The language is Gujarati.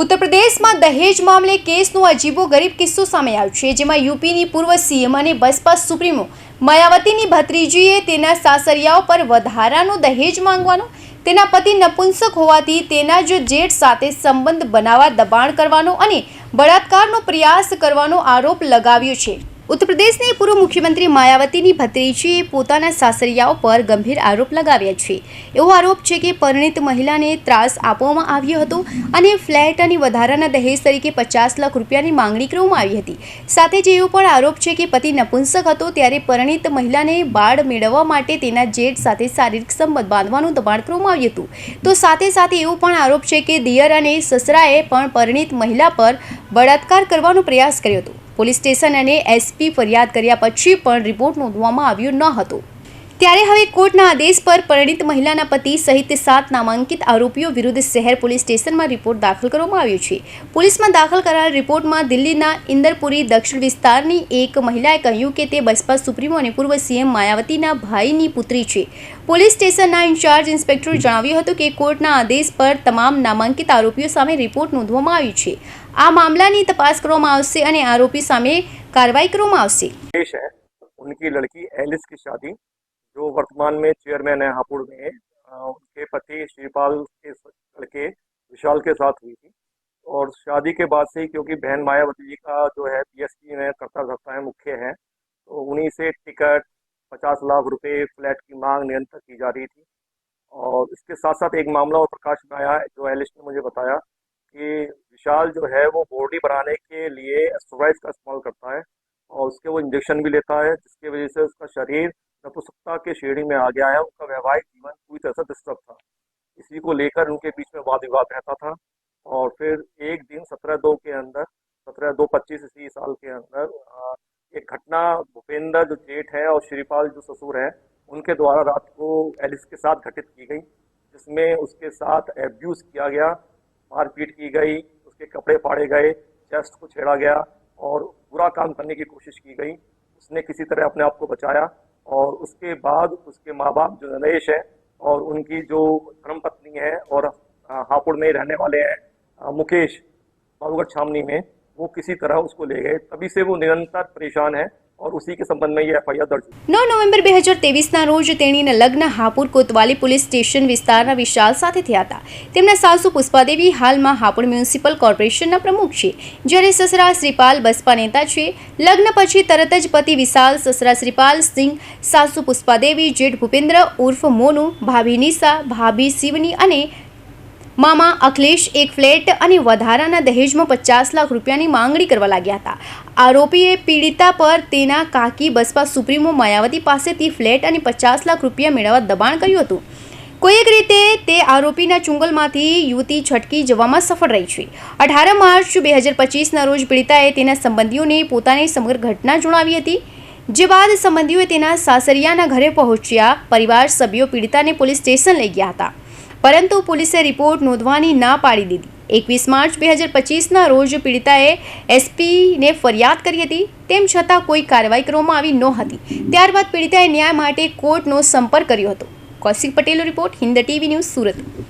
ઉત્તર પ્રદેશમાં દહેજ મામલે કેસનો અજીબો ગરીબ કિસ્સો સામે આવ્યો છે, જેમાં યુપીની પૂર્વ સીએમ અને બસપા સુપ્રીમો માયાવતીની ભત્રીજીએ તેના સાસરિયાઓ પર વધારાનું દહેજ માંગવાનો, તેના પતિ નપુંસક હોવાથી તેના જ જેઠ સાથે સંબંધ બનાવવા દબાણ કરવાનો અને બળાત્કારનો પ્રયાસ કરવાનો આરોપ લગાવ્યો છે. ઉત્તર પ્રદેશની પૂર્વ મુખ્યમંત્રી માયાવતીની ભત્રીજીએ પોતાના સાસરિયાઓ પર ગંભીર આરોપ લગાવ્યા છે. એવો આરોપ છે કે પરિણીત મહિલાને ત્રાસ આપવામાં આવ્યો હતો અને ફ્લેટ અને વધારાના દહેજ તરીકે પચાસ લાખ રૂપિયાની માંગણી કરવામાં આવી હતી. સાથે જ એવો પણ આરોપ છે કે પતિ નપુંસક હતો ત્યારે પરિણીત મહિલાને બાળ મેળવવા માટે તેના જેઠ સાથે શારીરિક સંબંધ બાંધવાનું દબાણ કરવામાં આવ્યું હતું. તો સાથે સાથે એવો પણ આરોપ છે કે દિયર અને સસરાએ પણ પરિણીત મહિલા પર બળાત્કાર કરવાનો પ્રયાસ કર્યો હતો. પોલીસ સ્ટેશન અને એસપી ફરિયાદ કર્યા પછી પણ રિપોર્ટ નોંધવામાં આવ્યો ન હતો. ત્યારે હવે કોર્ટના આદેશ પર પરિણીત મહિલાના પતિ સહિત સાત નામાંકિત આરોપીઓ વિરુદ્ધ શહેર પોલીસ સ્ટેશનમાં રિપોર્ટ દાખલ કરવામાં આવ્યો છે. પોલીસમાં દાખલ કરાયેલ રિપોર્ટમાં દિલ્હીના ઇન્દરપુરી દક્ષિણ વિસ્તારની એક મહિલાએ કહ્યું કે તે બસપા સુપ્રીમો અને પૂર્વ સીએમ માયાવતીના ભાઈની પુત્રી છે. પોલીસ સ્ટેશનના ઇન્ચાર્જ ઇન્સ્પેક્ટરે જણાવ્યું હતું કે કોર્ટના આદેશ પર તમામ નામાંકિત આરોપીઓ સામે રિપોર્ટ નોંધવામાં આવ્યું છે. આ મામલાની તપાસ કરવામાં આવશે અને આરોપી સામે કાર્યવાહી કરવામાં આવશે. ઉનકી લડકી એલિસ કી શાદી जो वर्तमान में चेयरमैन है हापुड़ में उनके पति श्रीपाल के लड़के विशाल के साथ हुई थी। और शादी के बाद से ही क्योंकि बहन मायावती जी का जो है पीएसपी में करता धरता है, मुख्य है तो उन्हीं से टिकट पचास लाख रुपए फ्लैट की मांग निरंतर की जा रही थी। और इसके साथ साथ एक मामला और प्रकाश में आया, जो एलिस ने मुझे बताया कि विशाल जो है वो बॉडी बनाने के लिए एस्ट्रोवाइज का इस्तेमाल करता है और उसके वो इंजेक्शन भी लेता है, जिसकी वजह से उसका शरीर नपुंसकता के श्रेणी में आ गया है। उनका वैवाहिक जीवन पूरी तरह से डिस्टर्ब था। इसी को लेकर उनके बीच में वाद विवाद रहता था। और फिर एक दिन सत्रह दो के अंदर, सत्रह दो पच्चीस इसी साल के अंदर एक घटना, भूपेंद्र जो जेठ है और श्रीपाल जो ससुर है, उनके द्वारा रात को एलिस के साथ घटित की गई, जिसमें उसके साथ एब्यूज किया गया, मारपीट की गई, उसके कपड़े फाड़े गए चेस्ट को छेड़ा गया और बुरा काम करने की कोशिश की गई। उसने किसी तरह अपने आप को बचाया। और उसके बाद उसके माँ बाप जो नरेश है और उनकी जो धर्म पत्नी है और हापुड़ में रहने वाले हैं, मुकेश, बाबूगढ़ छावनी में। वो किसी तरह उसको ले गए तभी से वो निरंतर परेशान है और उसी के संबंध में ये एफ दर्ज हुई નવ નવેમ્બર બે હજાર તેવીસના રોજ તેણીના લગ્ન હાપુર કોતવાલી પોલીસ સ્ટેશન વિસ્તારના વિશાલ સાથે થયા હતા તેમના સાસુ પુષ્પાદેવી હાલમાં હાપુર મ્યુનિસિપલ કોર્પોરેશનના પ્રમુખ છે જ્યારે સસરા શ્રીપાલ બસપા નેતા છે લગ્ન પછી તરત જ પતિ વિશાલ સસરા શ્રીપાલ સિંહ સાસુ પુષ્પાદેવી જેઠ ભૂપેન્દ્ર ઉર્ફ મોનુ ભાભી નિશા ભાભી શિવની અને મામા અખિલેશ એક ફ્લેટ અને વધારાના દહેજમાં પચાસ લાખ રૂપિયાની માંગણી કરવા લાગ્યા હતા. આરોપીએ પીડિતા પર તેના કાકી બસપા સુપ્રીમો માયાવતી પાસેથી ફ્લેટ અને પચાસ લાખ રૂપિયા મેળવવા દબાણ કર્યું હતું. કોઈક રીતે તે આરોપીના ચુંગલમાંથી યુવતી છટકી જવામાં સફળ રહી છે. અઢાર માર્ચ બે હજાર પચીસના રોજ પીડિતાએ તેના સંબંધીઓને પોતાની સમગ્ર ઘટના જણાવી હતી. જે બાદ સંબંધીઓએ તેના સાસરિયાના ઘરે પહોંચ્યા, પરિવાર સભ્યો પીડિતાને પોલીસ સ્ટેશન લઈ ગયા હતા. પરંતુ પોલીસે રિપોર્ટ નોંધવાની ના પાડી દીધી. એકવીસ માર્ચ બે હજાર પચીસના રોજ પીડિતાએ એસપીને ફરિયાદ કરી હતી, તેમ છતાં કોઈ કાર્યવાહી કરવામાં આવી નહોતી. ત્યારબાદ પીડિતાએ ન્યાય માટે કોર્ટનો સંપર્ક કર્યો હતો. કૌશિક પટેલનો report Hind TV news Surat.